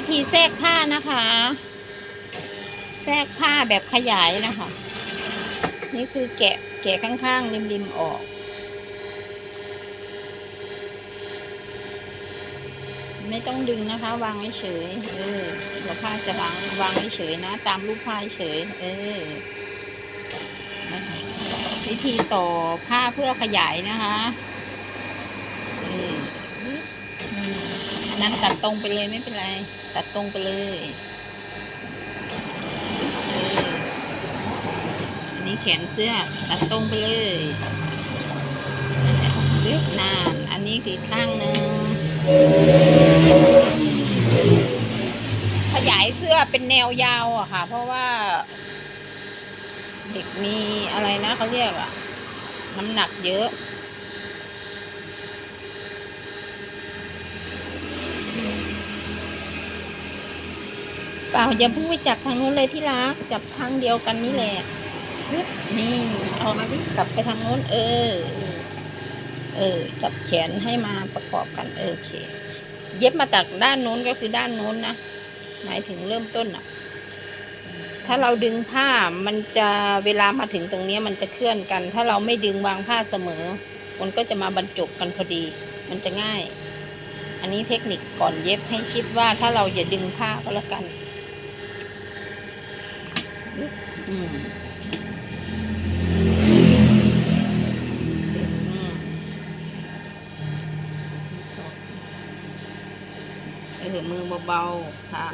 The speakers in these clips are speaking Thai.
วิธีแทรกผ้านะคะ แทรกผ้าแบบขยายนะคะ นี่คือแกะแกะข้างๆริมๆออกไม่ต้องดึงนะคะ วางเฉย เออเดี๋ยวผ้าจะวางวางเฉยนะ ตามรูปผ้าเฉย เออนะคะวิธีต่อผ้าเพื่อขยายนะคะเอออืมอั นั้นตัดตรงไปเลยไม่เป็นไร ตัดตรงไปเลยอันนี้แขนเสื้อตัดตรงไปเลยเลึกนานอันนี้คือข้างหนึ่งขยายเสื้อเป็นแนวยาวอะค่ะ เพราะว่า เด็กมีอะไรนะเขาเรียกอะน้ำหนักเยอะ เปล่าอย่าเพิ่งไปจับทางนู้นเลยที่รักจับทางเดียวกันนี่แหละนี่เอามาดิกลับไปทางนู้น เออ เออ จับแขนให้มาประกอบกันเออโอเค เย็บมาจากด้านนู้นก็คือด้านนู้นนะหมายถึงเริ่มต้นอะ ถ้าเราดึงผ้ามันจะเวลามาถึงตรงนี้มันจะเคลื่อนกัน ถ้าเราไม่ดึงวางผ้าเสมอ มันก็จะมาบรรจบกันพอดี มันจะง่าย อันนี้เทคนิคก่อนเย็บให้คิดว่าถ้าเราอย่าดึงผ้าก็แล้วกัน อืมอืมเออมือเบาๆค่ะ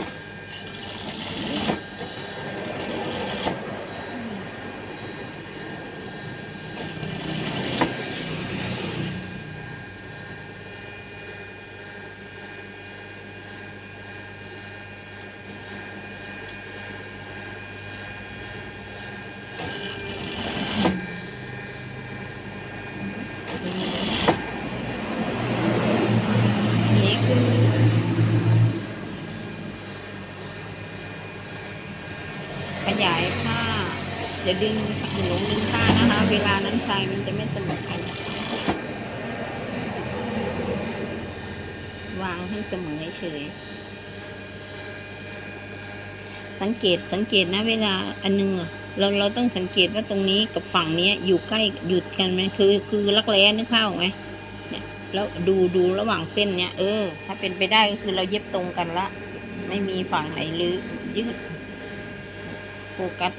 นี่คือ ขยายผ้าอย่าดึงหนูดึงผ้านะคะ เวลานั้นชายมันจะไม่เสมอกันวางให้เสมอเฉย สังเกตสังเกตนะเวลาอันนึงเราเราต้องสังเกตว่าตรงนี้กับฝั่งนี้อยู่ใกล้หยุดกันไหมคือคือรักแร้นึกภาพออกไหมเนี่ยแล้วดูดูระหว่างเส้นเนี้ยเออ ถ้าเป็นไปได้ก็คือเราเย็บตรงกันละ ไม่มีฝั่งไหนหรือยืด โฟกัส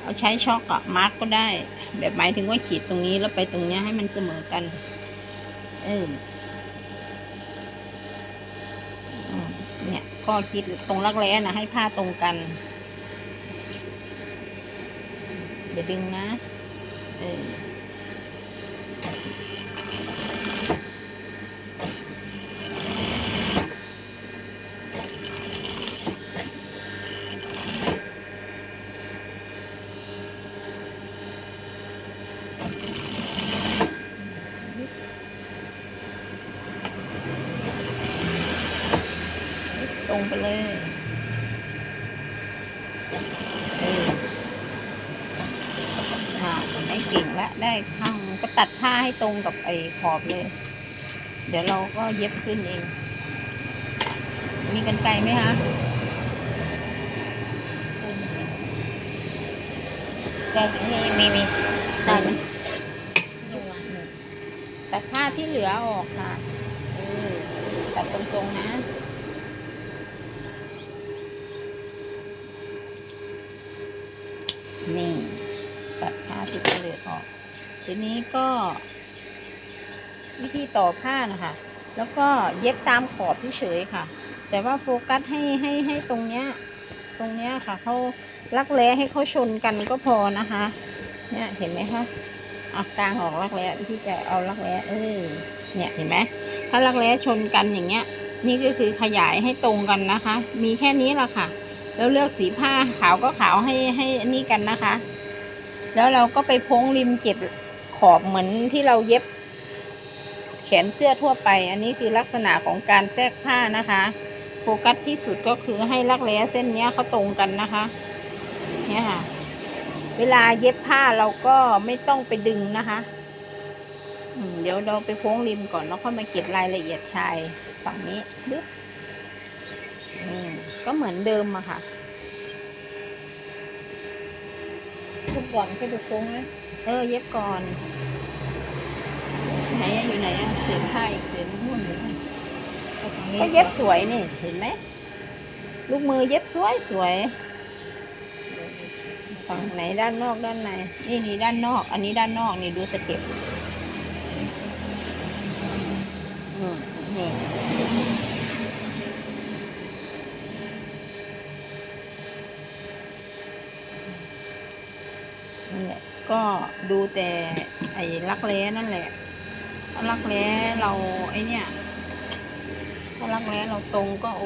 เอาใช้ช็อกอะมาร์กก็ได้ แบบหมายถึงว่าขีดตรงนี้แล้วไปตรงเนี้ยให้มันเสมอกัน เอออืมเนี่ยก็คิดตรงรักแร้นะให้ผ้าตรงกัน เดี๋ยวดึงนะ เออ งไปเลยเออค่ะได้เก่งแล้วได้ข้างก็ตัดผ้าให้ตรงกับไอ้ขอบเลย เดี๋ยวเราก็เย็บขึ้นเอง มีกันไกลไหมคะจะมีมีมีได้ไหมตัดผ้าที่เหลือออกค่ะเออตัดตรงๆนะ นี่ตัดผ้าที่เหลือออก ทีนี้ก็ วิธีต่อผ้านะคะ แล้วก็เย็บตามขอบเฉยๆค่ะ แต่ว่าโฟกัสให้ให้ให้ตรงเนี้ย ตรงเนี้ยค่ะเขาลักแร้ให้เขาชนกันก็พอนะคะ เนี่ยเห็นไหมคะอะกลางออกลักแร้ที่จะเอาลักแร้เออเนี่ยเห็นไหมถ้าลักแร้ชนกันอย่างเงี้ย นี่ก็คือขยายให้ตรงกันนะคะ มีแค่นี้แหละค่ะ แล้วเลือกสีผ้าขาวก็ขาวให้ให้อนี้กันนะคะ แล้วเราก็ไปพ้งริมเก็บขอบเหมือนที่เราเย็บ แขนเสื้อทั่วไป อันนี้คือลักษณะของการแทรกผ้านะคะ โฟกัสที่สุดก็คือให้รักแร้เส้นเนี้ยเขาตรงกันนะคะ เนี่ยค่ะ เวลาเย็บผ้าเราก็ไม่ต้องไปดึงนะคะเดี๋ยวเราไปโพ้งริมก่อนแล้วค่อยมาเก็บรายละเอียดชายฝั่งนี้ปึ๊บ ก็เหมือนเดิมอะค่ะทุกก่อนก็ดูโค้งนะเออ เย็บก่อน ไหนอะอยู่ไหนอะเสียงผ้าอีกเสียงนู่นอยู่นู่นเอาฝั่งนี้ก็เย็บสวยนี่ เห็นไหมลูกมือเย็บสวยสวยฝั่งไหนด้านนอกด้านในนี่นี่ด้านนอก อันนี้ด้านนอกนี่ดูสเต็ปอืมนี่ นั่นแหละก็ดูแต่ไอ้รักแร้นั่นแหละถ้ารักแร้เราไอ้เนี่ยถ้ารักแร้เราตรงก็โอ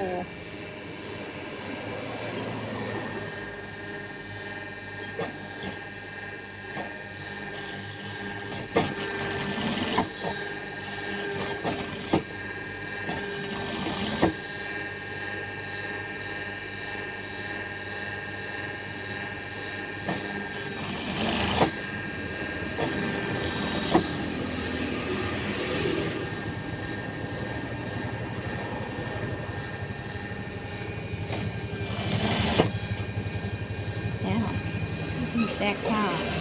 เนี่ยค่ะวิธีแทรกผ้า